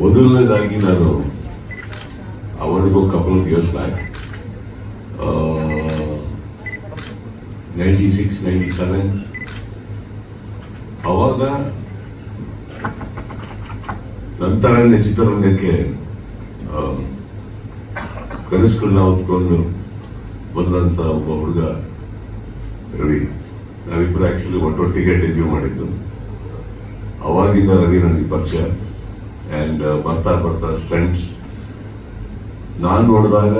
ಮೊದಲನೇದಾಗಿ ನಾನು ಅವನಿಗೂ couple of years back ninety six ninety seven ಅವಾಗ ನಂತರ ಚಿತ್ರರಂಗಕ್ಕೆ ಕನಸುಗಳನ್ನ ಹೊತ್ಕೊಂಡು ಬಂದಂತ ಒಬ್ಬ ಹುಡುಗ ರವಿ. ನಾವಿಬ್ಬರು ಆಕ್ಚುಲಿ ಒಟ್ಟೊಟ್ಟಿಗೆ ಡೆಬ್ಯೂ ಮಾಡಿದ್ದು. ಅವಾಗಿಂದ ರವಿ ನನಗೆ ಪರಿಚಯ. ಆ್ಯಂಡ್ ಬರ್ತಾ ಬರ್ತಾ ಸ್ಟಂಟ್ಸ್ ನಾನು ನೋಡಿದಾಗ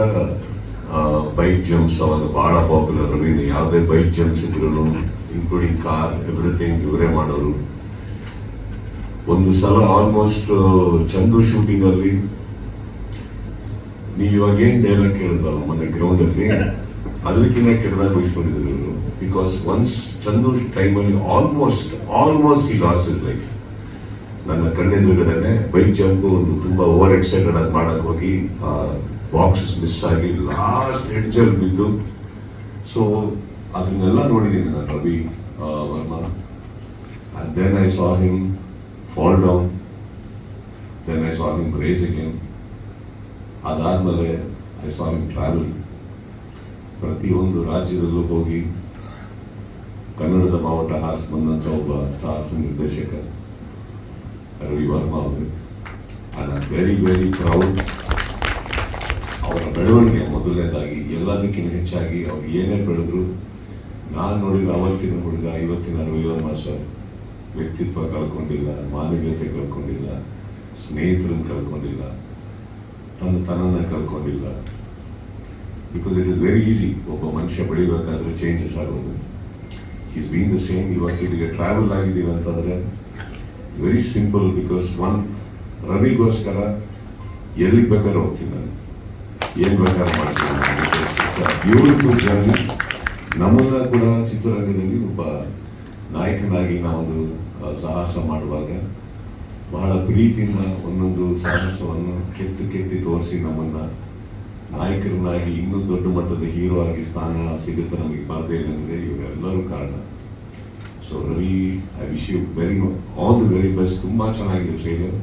ಬೈಕ್ ಜಂಪ್ಸ್ ಅವಾಗ ಭಾಳ ಪಾಪ್ಯುಲರ್ ನೀನು ಯಾವುದೇ ಬೈಕ್ ಜಂಪ್ಸ್ ಇದ್ರು ಇನ್ಕ್ಲೂಡಿಂಗ್ ಕಾರ್ ಎವ್ರಿಥಿಂಗ್ ಇವರೇ ಮಾಡೋರು. ಒಂದು ಸಲ ಆಲ್ಮೋಸ್ಟ್ ಚಂದು ಶೂಟಿಂಗಲ್ಲಿ ನೀವು ಇವಾಗ ಏನ್ ಡೈಲಾಗ್ ಕೇಳಿದ್ರಲ್ಲ ಮೊನ್ನೆ ಗ್ರೌಂಡ್ ಅಲ್ಲಿ ಅದಕ್ಕಿಂತ ಕೆಟ್ಟದಾಗ ಬಯಸ್ಕೊಂಡಿದ್ರು ಇವರು. ಬಿಕಾಸ್ ಒನ್ಸ್ ಚಂದು ಟೈಮಲ್ಲಿ ಆಲ್ಮೋಸ್ಟ್ ಆಲ್ಮೋಸ್ಟ್ ಈ ಲಾಸ್ಟ್ ಇಸ್ ಲೈಫ್ ನನ್ನ ಕಣ್ಣೆದುರುಗಡೆ ಬೈಕ್ ಜಂಪ್ ಒಂದು ತುಂಬಾ ಓವರ್ ಎಕ್ಸೈಟೆಡ್ ಆಗಿ ಮಾಡಕ್ ಹೋಗಿ ಬಾಕ್ಸಸ್ ಮಿಸ್ ಆಗಿ ಲಾಸ್ಟ್ ಎಡ್ಜಲ್ಲಿ ಬಿದ್ದು. ಸೊ ಅದನ್ನೆಲ್ಲ ನೋಡಿದ್ದೀನಿ ನಾನು Ravi Varma. Then I I him him then I Then him raise again. ಅದಾದ್ಮೇಲೆ ಐ ಸಾ ಹಿಮ್ ಟ್ರಾವೆಲ್ ಪ್ರತಿಯೊಂದು ರಾಜ್ಯದಲ್ಲೂ ಹೋಗಿ ಕನ್ನಡದ ಬಾವಟ ಹಾರಿಸಿ ಒಬ್ಬ ಸಾಹಸ ನಿರ್ದೇಶಕ. ರವಿ ವರ್ಮಾ ಅವರು I am very very proud ಅವರ ಬೆಳವಣಿಗೆ ಮೊದಲನೇದಾಗಿ, ಎಲ್ಲದಕ್ಕಿಂತ ಹೆಚ್ಚಾಗಿ ಅವ್ರು ಏನೇ ಬೆಳೆದ್ರು, ನಾನು ನೋಡಿದ ಅವತ್ತಿನ ಹುಡುಗ, ಇವತ್ತಿನ ರವಿ ಸರ್ ವ್ಯಕ್ತಿತ್ವ ಕಳ್ಕೊಂಡಿಲ್ಲ, ಮಾನವೀಯತೆ ಕಳ್ಕೊಂಡಿಲ್ಲ, ಸ್ನೇಹಿತರನ್ನು ಕಳ್ಕೊಂಡಿಲ್ಲ ತನ್ನ ತನ್ನನ್ನು ಕಳ್ಕೊಂಡಿಲ್ಲ. Because it is very easy ಒಬ್ಬ ಮನುಷ್ಯ ಬೆಳಿಬೇಕಾದ್ರೆ ಚೇಂಜಸ್ ಆಗೋದು. ಈಸ್ ಬೀನ್ ದ ಸೇಮ್ ಇವಾಗ ಇಲ್ಲಿಗೆ ಟ್ರಾವೆಲ್ ಆಗಿದ್ದೀವಿ ಅಂತಂದ್ರೆ ವೆರಿ ಸಿಂಪಲ್ ಬಿಕಾಸ್ ಒನ್ ರವಿಗೋಸ್ಕರ ಎಲ್ಲಿಗೆ ಬೇಕಾದ್ರೆ ಹೋಗ್ತೀನಿ ನಾನು. ಏನು ಬೇಕಾದ್ರೆ ಮಾಡ್ತೀನಿ ಬ್ಯೂಟಿಫುಲ್ ಜರ್ನಿ ನಮ್ಮನ್ನ ಕೂಡ ಚಿತ್ರರಂಗದಲ್ಲಿ ಒಬ್ಬ ನಾಯಕನಾಗಿ ನಾವೊಂದು ಸಾಹಸ ಮಾಡುವಾಗ ಬಹಳ ಪ್ರೀತಿಯಿಂದ ಒಂದೊಂದು ಸಾಹಸವನ್ನು ಕೆತ್ತಿ ಕೆತ್ತಿ ತೋರಿಸಿ ನಮ್ಮನ್ನು ನಾಯಕರನ್ನಾಗಿ ಇನ್ನೂ ದೊಡ್ಡ ಮಟ್ಟದ ಹೀರೋ ಆಗಿ ಸ್ಥಾನ ಸಿಗುತ್ತೆ ನಮಗೆ. ಬರದೇ ಇಲ್ಲ. So Ravi I wish you very all the very best ತುಂಬ ಚೆನ್ನಾಗಿದೆ trailer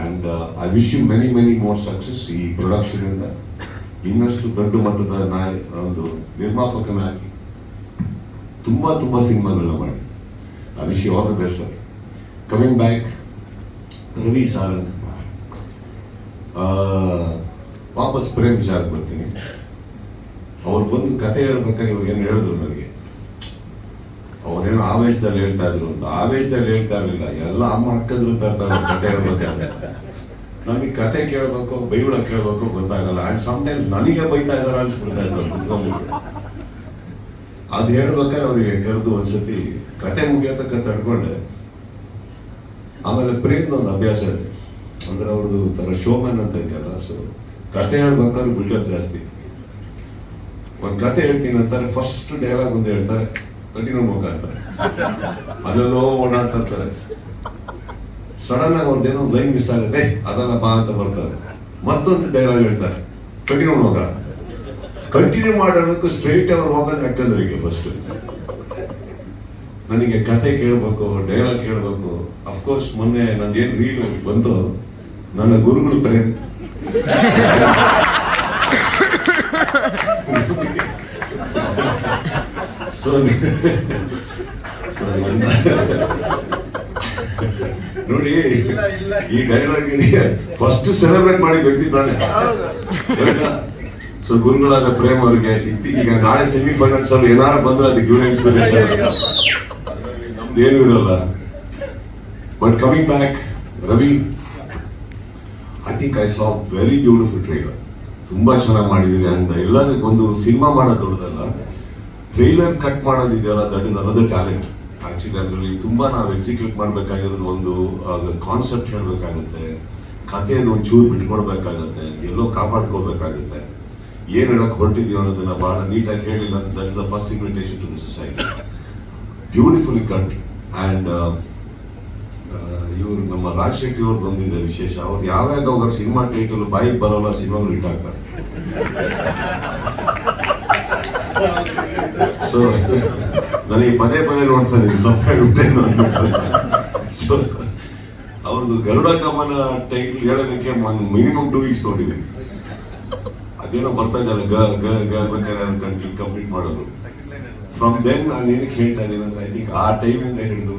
and I wish you many many more success ಈ ಪ್ರೊಡಕ್ಷನಿಂದ ಇನ್ನಷ್ಟು ದೊಡ್ಡ ಮಟ್ಟದ ನಾಯ, ಒಂದು ನಿರ್ಮಾಪಕನಾಗಿ ತುಂಬ ತುಂಬ ಸಿನಿಮಾಗಳನ್ನ ಮಾಡಿ. I wish you all the best sir coming back Ravi Sarang ವಾಪಸ್ ಪ್ರೇಮ್ ವಿಚಾರಕ್ಕೆ ಬರ್ತೀನಿ. ಅವ್ರು ಬಂದು ಕತೆ ಹೇಳ್ಬೇಕಾದ್ರೆ ಇವಾಗ ಏನು ಹೇಳಿದ್ರು ನನಗೆ? ಅವನೇನೋ ಆವೇಶದಲ್ಲಿ ಹೇಳ್ತಾ ಇದ್ರು ಅಂತ. ಆವೇಶದಲ್ಲಿ ಹೇಳ್ತಾ ಇರಲಿಲ್ಲ. ಎಲ್ಲ ಅಮ್ಮ ಅಕ್ಕದ್ರು ತರ್ತಾರೆ ಕತೆ ಹೇಳ್ಬೇಕಾದ್ರೆ ನಮಗೆ ಕತೆ ಕೇಳಬೇಕು, ಬೈಗುಳ ಕೇಳಬೇಕು ಗೊತ್ತಾಗಲ್ಲ. ಅಂಡ್ ಸಮ್ಟೈಮ್ಸ್ ನನಗೆ ಬೈತಾ ಇದಾರ ಅನ್ಸ್ಬಿಡ್ತಾ ಇದ್ದಾರೆ ಅದು ಹೇಳ್ಬೇಕಾದ್ರೆ ಅವ್ರಿಗೆ ಕರೆದು ಒಂದ್ಸತಿ ಕತೆ ಮುಗಿಯತಕ್ಕ ತಡ್ಕೊಂಡೆ. ಆಮೇಲೆ ಪ್ರೇಮ್ದು ಒಂದು ಅಭ್ಯಾಸ ಇದೆ. ಅಂದ್ರೆ ಅವ್ರದ್ದು ತರ ಶೋಮನ್ ಅಂತ ಇದೆಯಲ್ಲ ಸೊ ಕತೆ ಹೇಳ್ಬೇಕಾದ್ರೆ ಬಿಲ್ಡಪ್ ಜಾಸ್ತಿ. ಒಂದು ಕತೆ ಹೇಳ್ತೀನಿ ಅಂತಾರೆ ಫಸ್ಟ್ ಡೈಲಾಗ್ ಒಂದು ಹೇಳ್ತಾರೆ. ಕಂಟಿನ್ಯೂ ಮುಖ ಅದೆಲ್ಲೋ ಓಡಾಡ್ತಾರೆ ಸಡನ್ ಆಗಿ ಒಂದೇನೋ ಲೈನ್ ಮಿಸ್ ಆಗುತ್ತೆ. ಅದನ್ನ ಬಾ ಅಂತ ಬರ್ತಾರೆ. ಮತ್ತೊಂದು ಡೈಲಾಗ್ ಹೇಳ್ತಾರೆ. ಕಂಟಿನ್ಯೂ ಹೋಗ ಕಂಟಿನ್ಯೂ ಮಾಡೋದಕ್ಕೂ ಸ್ಟ್ರೈಟ್ ಅವ್ರು ಹೋಗೋದು ಯಾಕಂದ್ರಿಗೆ ಫಸ್ಟ್ ನನಗೆ ಕತೆ ಕೇಳಬೇಕು ಡೈಲಾಗ್ ಕೇಳಬೇಕು. ಅಫ್ಕೋರ್ಸ್ ಮೊನ್ನೆ ನಂದೇನು ರೀಲು ಬಂತು, ನನ್ನ ಗುರುಗಳು ಪ್ರೇಮ ಸೊ ಸೊ ನನ್ನ ನೋಡಿ, ಈ ಡೈಲಾಗ್ ಫಸ್ಟ್ ಸೆಲೆಬ್ರೇಟ್ ವ್ಯಕ್ತಿ ತಾನೆ ಸೊ ಗುರುಗಳಾದ ಪ್ರೇಮ್ ಅವರಿಗೆ ಈಗ ನಾಳೆ ಸೆಮಿಫೈನಲ್ಸ್ ಅಲ್ಲಿ ಏನಾರು ಬಂದ್ರೆ ಅದಕ್ಕೆ ಇವ್ರ ಇನ್ಸ್ಪಿರೇಷನ್ ನಮ್ದು ಇರಲ್ಲ. But coming back Ravi I think I saw very beautiful trailer ತುಂಬಾ ಚೆನ್ನಾಗಿ ಮಾಡಿದೀರಿ ಅಂಡ್ ಎಲ್ಲ ಒಂದು ಸಿನಿಮಾ ಮಾಡೋದು ದೊಡ್ಡದಲ್ಲ. Trailer cut ಮಾಡೋದಿದೆಯಲ್ಲ that is another talent actually ಅದರಲ್ಲಿ ತುಂಬ ನಾವು ಎಕ್ಸಿಕ್ಯೂಟ್ ಮಾಡಬೇಕಾಗಿರೋದು ಒಂದು ಕಾನ್ಸೆಪ್ಟ್ ಹೇಳಬೇಕಾಗುತ್ತೆ. ಕಥೆಯನ್ನು ಒಂಚೂರು ಬಿಟ್ಕೊಡ್ಬೇಕಾಗತ್ತೆ. ಎಲ್ಲೋ ಕಾಪಾಡ್ಕೋಬೇಕಾಗುತ್ತೆ. ಏನು ಹೇಳಕ್ ಹೊರಟಿದೀವಿ ಅನ್ನೋದನ್ನ ಬಹಳ ನೀಟಾಗಿ ಹೇಳಿಲ್ಲ ಅಂತ that is the first invitation to the society beautifully cut and ಇವರು ನಮ್ಮ ರಾಜ್ ಶೆಟ್ಟಿ ಅವ್ರು ಬಂದಿದೆ ವಿಶೇಷ. ಅವ್ರು ಯಾವ್ಯಾವ ಅವ್ರ ಸಿನಿಮಾ ಟೈಟಲ್ ಬಾಯಿಗೆ ಬರೋಲ್ಲ, ಸಿನಿಮಾಗಳು ಹಿಟ್ ಆಗ್ತಾರೆ. ಸೊ ನನಗೆ ಪದೇ ಪದೇ ನೋಡ್ತಾ ಇದ್ದೀನಿ ಸೊ ಅವ್ರ ಅವ್ರದ್ದು ಗರುಡ ಗಮನ ಟೈಟಲ್ ಹೇಳೋದಕ್ಕೆ ಮಿನಿಮಮ್ ಟೂ ವೀಕ್ಸ್ ನೋಡಿದ್ದೀನಿ. ಅದೇನೋ ಬರ್ತಾ ಇದ್ದಲ್ಲ ಗ ಗ ಗ ಬೇಕಾದ್ರೆ ಕಂಪ್ಲೀಟ್ ಮಾಡೋದು. ಫ್ರಮ್ ದೆನ್ ನಾನು ಏನಕ್ಕೆ ಹೇಳ್ತಾ ಇದ್ದೀನಿ ಅಂದ್ರೆ ಐ ಥಿಂಕ್ ಆ ಟೈಮಿಂದ ಹಿಡಿದು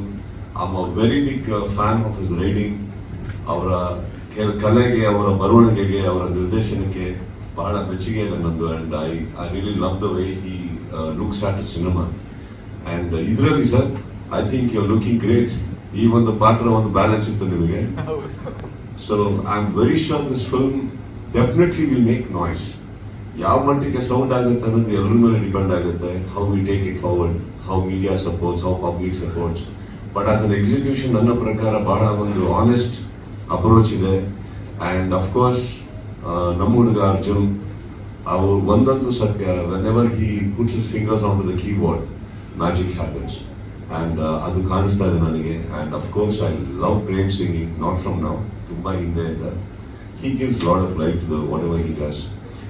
am a very big fan of his riding ಅವರ ಕಲೆಗೆ, ಅವರ ಬರವಣಿಗೆಗೆ, ಅವರ ನಿರ್ದೇಶನಕ್ಕೆ ಬಹಳ ಮೆಚ್ಚುಗೆ ಇದೆ ನಂದು. And I I really love the way he looks at cinema and ಇದರಲ್ಲಿ sir I think you looking great ಈ ಒಂದು ಪಾತ್ರ ಒಂದು ಬ್ಯಾಲೆನ್ಸ್ ಇತ್ತು ನಿಮಗೆ. So I am very sure this film definitely will make noise ಯಾವ ಮಟ್ಟಿಗೆ ಸೌಂಡ್ ಆಗುತ್ತೆ ಅನ್ನೋದು ಎಲ್ಲರ ಮೇಲೆ ಡಿಪೆಂಡ್ ಆಗುತ್ತೆ. How we take it forward how media supports how public supports but as an execution ನನ್ನ ಪ್ರಕಾರ ಬಹಳ ಒಂದು ಆನೆಸ್ಟ್ ಅಪ್ರೋಚ್ ಇದೆ. ಆ್ಯಂಡ್ ಅಫ್ಕೋರ್ಸ್ ನಮ್ಮ ಹುಡುಗ ಅರ್ಜುನ್ ಅವ್ರು ಒಂದಂತೂ ಸತ್ಯ whenever he puts his fingers on to the keyboard magic happens and ಅದು ಕಾಣಿಸ್ತಾ ಇದೆ ನನಗೆ. And of course I love Prem singing not from now ತುಂಬ ಹಿಂದೆ ಇದೆ. He gives lot of life the whatever he does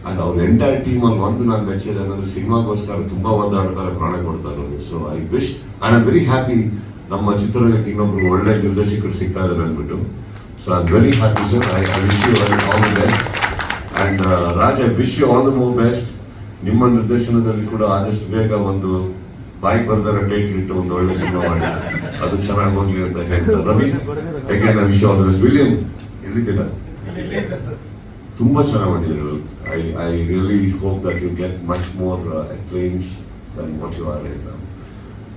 and ಅವ್ರ entire team ಅಲ್ಲಿ ಒಂದು ನಾನು ಮೆಚ್ಚಿದೆ ಅನ್ನೋದು ಸಿನಿಮಾಗೋಸ್ಕರ ತುಂಬ ಒದ್ದಾಡ್ತಾರೆ, ಪ್ರಾಣ ಕೊಡ್ತಾರೆ so I wish and I very happy ನಮ್ಮ ಚಿತ್ರರಂಗಕ್ಕೆ ಇನ್ನೊಬ್ರು ಒಳ್ಳೆ ನಿರ್ದೇಶಕರು ಸಿಗ್ತಾ ಇದ್ದಾರೆ ಅಂದ್ಬಿಟ್ಟು. So I very happy sir I wish you all the best and Raj wish you all the ಮೋ ಬೆಸ್ಟ್ ನಿಮ್ಮ ನಿರ್ದೇಶನದಲ್ಲಿ ಕೂಡ ಆದಷ್ಟು ಬೇಗ ಒಂದು ಬಾಯಿ ಬರ್ದರ ಟೈಟ್ಲ್ ಇಟ್ಟು ಒಂದು ಒಳ್ಳೆ ಸಿನಿಮಾ ಮಾಡಿ. ಅದು ಚೆನ್ನಾಗಿ ಹೋಗ್ಲಿ ಅಂತ ಹೇಳ್ತಾರೆ Ravi again I wish all the best William, ಎಲ್ಲಿದ್ದೀರಾ? ತುಂಬಾ ಚೆನ್ನಾಗಿ ಮಾಡಿದ್ರು I I really hope that you get much more acclaims than what you are right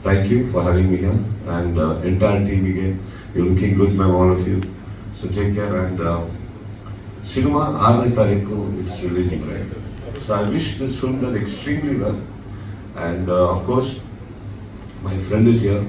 thank you for having me here and entire ಟೀಮಿಗೆ you looking good my all of you so take care and cinema ಆರನೇ ತಾರೀಕು it's releasing right so I wish this film does extremely well and of course my friend is here